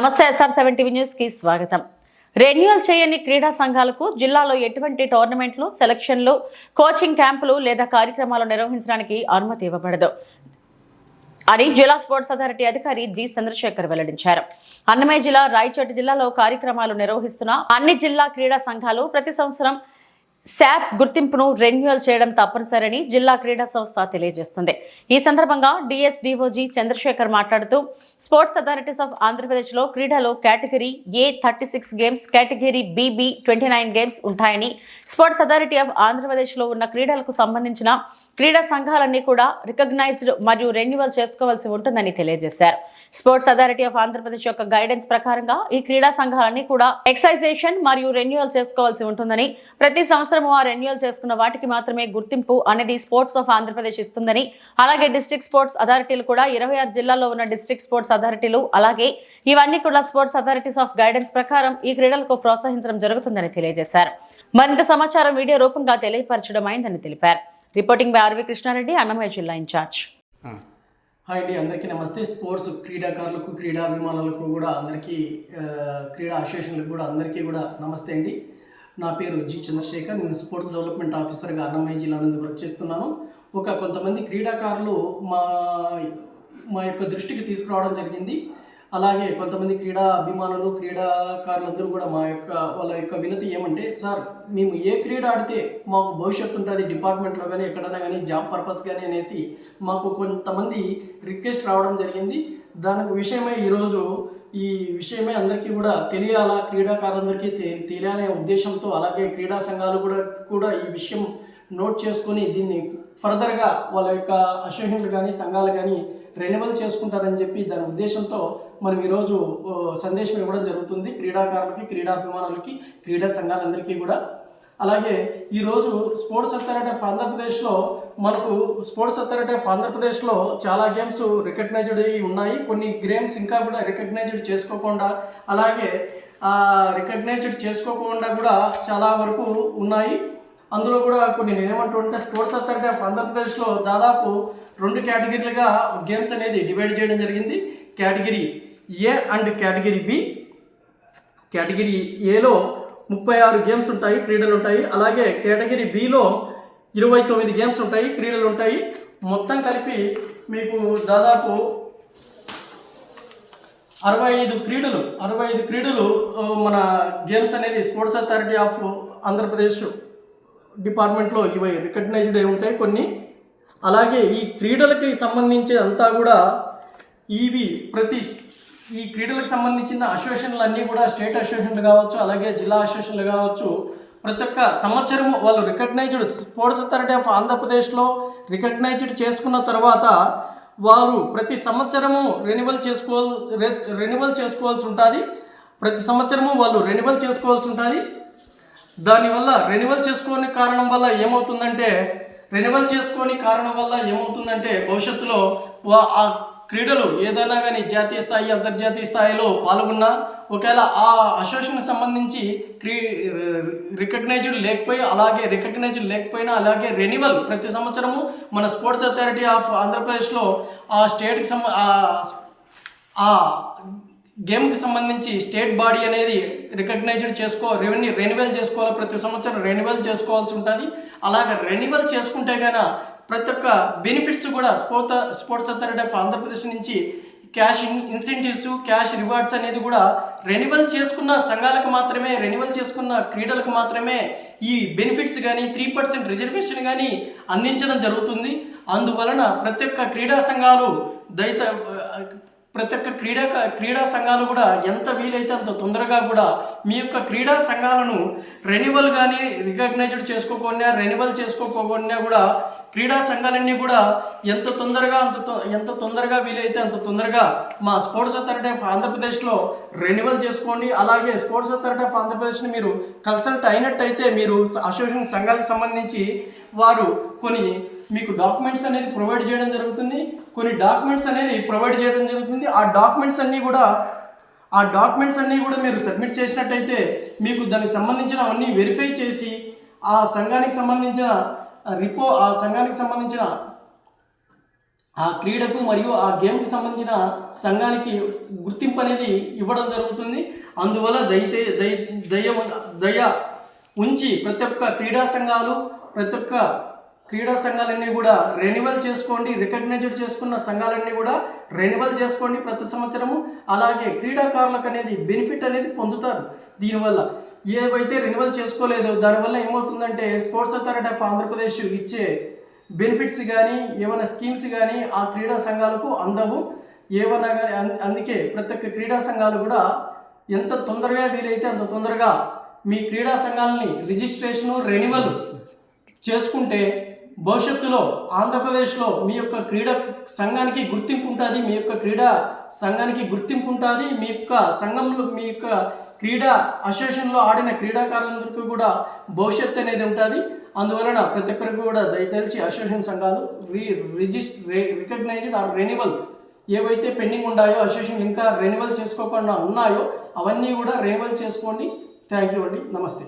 నమస్తే SR seven TV న్యూస్కి స్వాగతం. రెన్యువల్ చేయని క్రీడా సంఘాలకు జిల్లాలో ఎటువంటి టోర్నమెంట్లు సెలక్షన్లు కోచింగ్ క్యాంపులు లేదా కార్యక్రమాలు నిర్వహించడానికి అనుమతి ఇవ్వబడదు అని జిల్లా స్పోర్ట్స్ అథారిటీ అధికారి జి చంద్రశేఖర్ వెల్లడించారు. అన్నమయ్య జిల్లా రాయచోటి జిల్లాలో కార్యక్రమాలు నిర్వహిస్తున్న అన్ని జిల్లా క్రీడా సంఘాలు ప్రతి సంవత్సరం శాప్ గుర్తింపును రెన్యువల్ చేయడం తప్పనిసరని జిల్లా క్రీడా సంస్థ తెలియజేస్తుంది. ఈ సందర్భంగా డిఎస్డిఓజీ చంద్రశేఖర్ మాట్లాడుతూ స్పోర్ట్స్ అథారిటీస్ ఆఫ్ ఆంధ్రప్రదేశ్లో క్రీడలో category A thirty six games category B twenty nine games ఉంటాయని స్పోర్ట్స్ అథారిటీ ఆఫ్ ఆంధ్రప్రదేశ్లో ఉన్న క్రీడలకు సంబంధించిన క్రీడా సంఘాలన్నీ కూడా రికగ్నైజ్డ్ మరియు రెన్యువల్ చేసుకోవాల్సి ఉంటుందని తెలియజేశారు. స్పోర్ట్స్ అథారిటీ ఆఫ్ ఆంధ్రప్రదేశ్ యొక్క గైడెన్స్ ప్రకారంగా ఈ క్రీడా సంఘాలన్నీ కూడా ఎక్సైజేషన్ మరియు రెన్యువల్ చేసుకోవాల్సి ఉంటుందని ప్రతి సంవత్సరం ఆ రెన్యువల్ చేసుకున్న వాటికి మాత్రమే గుర్తింపు అనేది స్పోర్ట్స్ ఆఫ్ ఆంధ్రప్రదేశ్ ఇస్తుందని అలాగే డిస్ట్రిక్ట్ స్పోర్ట్స్ అథారిటీలు కూడా ఇరవై ఆరు జిల్లాల్లో ఉన్న డిస్ట్రిక్ట్ స్పోర్ట్స్ అథారిటీలు అలాగే ఇవన్నీ కూడా స్పోర్ట్స్ అథారిటీస్ ఆఫ్ గైడెన్స్ ప్రకారం ఈ క్రీడలకు ప్రోత్సహించడం జరుగుతుందని తెలియజేశారు. మరింత సమాచారం వీడియో రూపంగా తెలియపరచడం అయిందని తెలిపారు. Reporting by RV Krishna Reddy Annamayya జిల్లా ఇన్ఛార్జ్. హాయ్ అండి అందరికీ నమస్తే. స్పోర్ట్స్ క్రీడాకారులకు క్రీడాభిమానులకు కూడా అందరికీ క్రీడా అసోసియేషన్లకు కూడా అందరికీ కూడా నమస్తే అండి. నా పేరు జి చంద్రశేఖర్. నేను స్పోర్ట్స్ డెవలప్మెంట్ ఆఫీసర్గా అన్నమయ్య జిల్లా నుండి వర్క్ చేస్తున్నాను. ఒక కొంతమంది క్రీడాకారులు మా మా యొక్క దృష్టికి తీసుకురావడం జరిగింది. అలాగే కొంతమంది క్రీడా అభిమానులు క్రీడాకారులందరూ కూడా మా యొక్క వాళ్ళ యొక్క వినతి ఏమంటే సార్ మేము ఏ క్రీడ ఆడితే మాకు భవిష్యత్తు ఉంటుంది డిపార్ట్మెంట్లో కానీ ఎక్కడైనా కానీ జాబ్ పర్పస్ కానీ అనేసి మాకు కొంతమంది రిక్వెస్ట్ రావడం జరిగింది. దానికి విషయమై ఈరోజు ఈ విషయమై అందరికీ కూడా తెలియాలా క్రీడాకారులందరికీ తె తెలియాలనే ఉద్దేశంతో అలాగే క్రీడా సంఘాలు కూడా కూడా ఈ విషయం నోట్ చేసుకొని దీన్ని ఫర్దర్గా వాళ్ళ యొక్క అసోసియేషన్లు కానీ సంఘాలు కానీ రెన్యువల్ చేసుకుంటారని చెప్పి దాని ఉద్దేశంతో మనం ఈరోజు సందేశం ఇవ్వడం జరుగుతుంది క్రీడాకారులకి క్రీడాభిమానులకి క్రీడా సంఘాలందరికీ కూడా. అలాగే ఈరోజు స్పోర్ట్స్ అథారిటీ ఆఫ్ ఆంధ్రప్రదేశ్లో మనకు స్పోర్ట్స్ అథారిటీ ఆఫ్ ఆంధ్రప్రదేశ్లో చాలా గేమ్స్ రికగ్నైజ్డ్ అయి ఉన్నాయి. కొన్ని గేమ్స్ ఇంకా కూడా రికగ్నైజ్డ్ చేసుకోకుండా అలాగే రికగ్నైజ్డ్ చేసుకోకుండా కూడా చాలా వరకు ఉన్నాయి. అందులో కూడా కొన్ని నేనేమంటుంటే స్పోర్ట్స్ అథారిటీ ఆఫ్ ఆంధ్రప్రదేశ్లో దాదాపు రెండు కేటగిరీలుగా గేమ్స్ అనేది డివైడ్ చేయడం జరిగింది. Category A and category B. Category ఏలో ముప్పై ఆరు గేమ్స్ ఉంటాయి క్రీడలు ఉంటాయి. అలాగే కేటగిరీ బిలో ఇరవై తొమ్మిది గేమ్స్ ఉంటాయి క్రీడలు ఉంటాయి. మొత్తం కలిపి మీకు దాదాపు అరవై ఐదు క్రీడలు అరవై ఐదు క్రీడలు మన గేమ్స్ అనేది స్పోర్ట్స్ అథారిటీ ఆఫ్ ఆంధ్రప్రదేశ్ డిపార్ట్మెంట్లో ఇవి రికగ్నైజ్డ్ అయి ఉంటాయి కొన్ని. అలాగే ఈ క్రీడలకి సంబంధించి అంతా కూడా ఇవి ప్రతి ఈ క్రీడలకు సంబంధించిన అసోసియేషన్లు అన్నీ కూడా స్టేట్ అసోసియేషన్లు కావచ్చు అలాగే జిల్లా అసోసియేషన్లు కావచ్చు. ప్రతి ఒక్క సంవత్సరం వాళ్ళు రికగ్నైజ్డ్ స్పోర్ట్స్ అథారిటీ ఆఫ్ ఆంధ్రప్రదేశ్లో రికగ్నైజ్డ్ చేసుకున్న తర్వాత వారు ప్రతి సంవత్సరము రెన్యువల్ చేసుకోవాలి రెన్యువల్ చేసుకోవాల్సి ఉంటుంది. ప్రతి సంవత్సరము వాళ్ళు రెన్యువల్ చేసుకోవాల్సి ఉంటుంది. దానివల్ల రెన్యువల్ చేసుకోని కారణం వల్ల ఏమవుతుందంటే రెన్యువల్ చేసుకోని కారణం వల్ల ఏమవుతుందంటే భవిష్యత్తులో ఆ క్రీడలు ఏదైనా కానీ జాతీయ స్థాయి అంతర్జాతీయ స్థాయిలో పాల్గొన్నా ఒకవేళ ఆ అసోసియేషన్కి సంబంధించి క్రీ రికగ్నైజ్డ్ లేకపోయి అలాగే రికగ్నైజ్డ్ లేకపోయినా అలాగే రెన్యువల్ ప్రతి సంవత్సరము మన స్పోర్ట్స్ అథారిటీ ఆఫ్ ఆంధ్రప్రదేశ్లో ఆ స్టేట్కి సంబ ఆ గేమ్కి సంబంధించి స్టేట్ బాడీ అనేది రికగ్నైజ్డ్ చేసుకో రెవెన్యూ రెన్యువల్ చేసుకోవాలి ప్రతి సంవత్సరం? రెన్యువల్ చేసుకోవాల్సి ఉంటుంది. అలాగే రెన్యువల్ చేసుకుంటే గాన ప్రతి ఒక్క బెనిఫిట్స్ కూడా sport sports authority of Andhra Pradesh నుంచి cash in incentives cash rewards అనేది కూడా రెన్యువల్ చేసుకున్న సంఘాలకు మాత్రమే రెన్యువల్ చేసుకున్న క్రీడలకు మాత్రమే ఈ బెనిఫిట్స్ కానీ త్రీ పర్సెంట్ రిజర్వేషన్ కానీ అందించడం జరుగుతుంది. అందువలన ప్రతి ఒక్క క్రీడా సంఘాలు దయత ప్రతి ఒక్క క్రీడా క్రీడా సంఘాలు కూడా ఎంత వీలైతే అంత తొందరగా కూడా మీ యొక్క క్రీడా సంఘాలను రెన్యువల్ కానీ రికగ్నైజ్డ్ చేసుకోకుండా రెన్యువల్ చేసుకోకుండా కూడా క్రీడా సంఘాలన్నీ కూడా ఎంత తొందరగా అంత తొ- ఎంత తొందరగా వీలైతే అంత తొందరగా మా స్పోర్ట్స్ అథారిటీ ఆఫ్ ఆంధ్రప్రదేశ్లో రెన్యువల్ చేసుకోండి. అలాగే స్పోర్ట్స్ అథారిటీ ఆఫ్ ఆంధ్రప్రదేశ్ని మీరు కన్సల్ట్ అయినట్టయితే మీరు అసోసియేషన్ సంఘాలకు సంబంధించి వారు కొన్ని మీకు డాక్యుమెంట్స్ అనేది ప్రొవైడ్ చేయడం జరుగుతుంది. కొన్ని డాక్యుమెంట్స్ అనేది ప్రొవైడ్ చేయడం జరుగుతుంది. ఆ డాక్యుమెంట్స్ అన్నీ కూడా ఆ డాక్యుమెంట్స్ అన్నీ కూడా మీరు సబ్మిట్ చేసినట్టయితే మీకు దానికి సంబంధించిన అన్నీ వెరిఫై చేసి ఆ సంఘానికి సంబంధించిన రిపో ఆ సంఘానికి సంబంధించిన ఆ క్రీడకు మరియు ఆ గేమ్కి సంబంధించిన సంఘానికి గుర్తింపు అనేది ఇవ్వడం జరుగుతుంది. అందువల్ల దయతే దయ దయ దయ ఉంచి ప్రతి ఒక్క క్రీడా సంఘాలు ప్రతి ఒక్క క్రీడా సంఘాలన్నీ కూడా రెన్యువల్ చేసుకోండి రికగ్నైజ్డ్ చేసుకున్న సంఘాలన్నీ కూడా రెన్యువల్ చేసుకోండి ప్రతి సంవత్సరము. అలాగే క్రీడాకారులకు అనేది బెనిఫిట్ అనేది పొందుతారు. దీనివల్ల ఏవైతే రెన్యువల్ చేసుకోలేదో దానివల్ల ఏమవుతుందంటే స్పోర్ట్స్ అథారిటీ ఆఫ్ ఆంధ్రప్రదేశ్ ఇచ్చే బెనిఫిట్స్ కానీ ఏమైనా స్కీమ్స్ కానీ ఆ క్రీడా సంఘాలకు అందవు. ఏమన్నా కానీ అందుకే ప్రతి ఒక్క క్రీడా సంఘాలు కూడా ఎంత తొందరగా వీలైతే అంత తొందరగా మీ క్రీడా సంఘాలని రిజిస్ట్రేషను రెన్యువల్ చేసుకుంటే భవిష్యత్తులో ఆంధ్రప్రదేశ్లో మీ యొక్క క్రీడా సంఘానికి గుర్తింపు ఉంటుంది మీ యొక్క క్రీడా సంఘానికి గుర్తింపు ఉంటుంది మీ యొక్క సంఘంలో మీ యొక్క క్రీడా అసోసియేషన్లో ఆడిన క్రీడాకారులందరికీ కూడా భవిష్యత్తు అనేది ఉంటుంది. అందువలన ప్రతి ఒక్కరికి కూడా దయతలిచి అసోసియేషన్ సంఘాలు re register recognised or renewal ఏవైతే పెండింగ్ ఉన్నాయో అసోసియేషన్ ఇంకా రెన్యువల్ చేసుకోకుండా ఉన్నాయో అవన్నీ కూడా రెన్యువల్ చేసుకోండి. థ్యాంక్ యూ అండి. నమస్తే.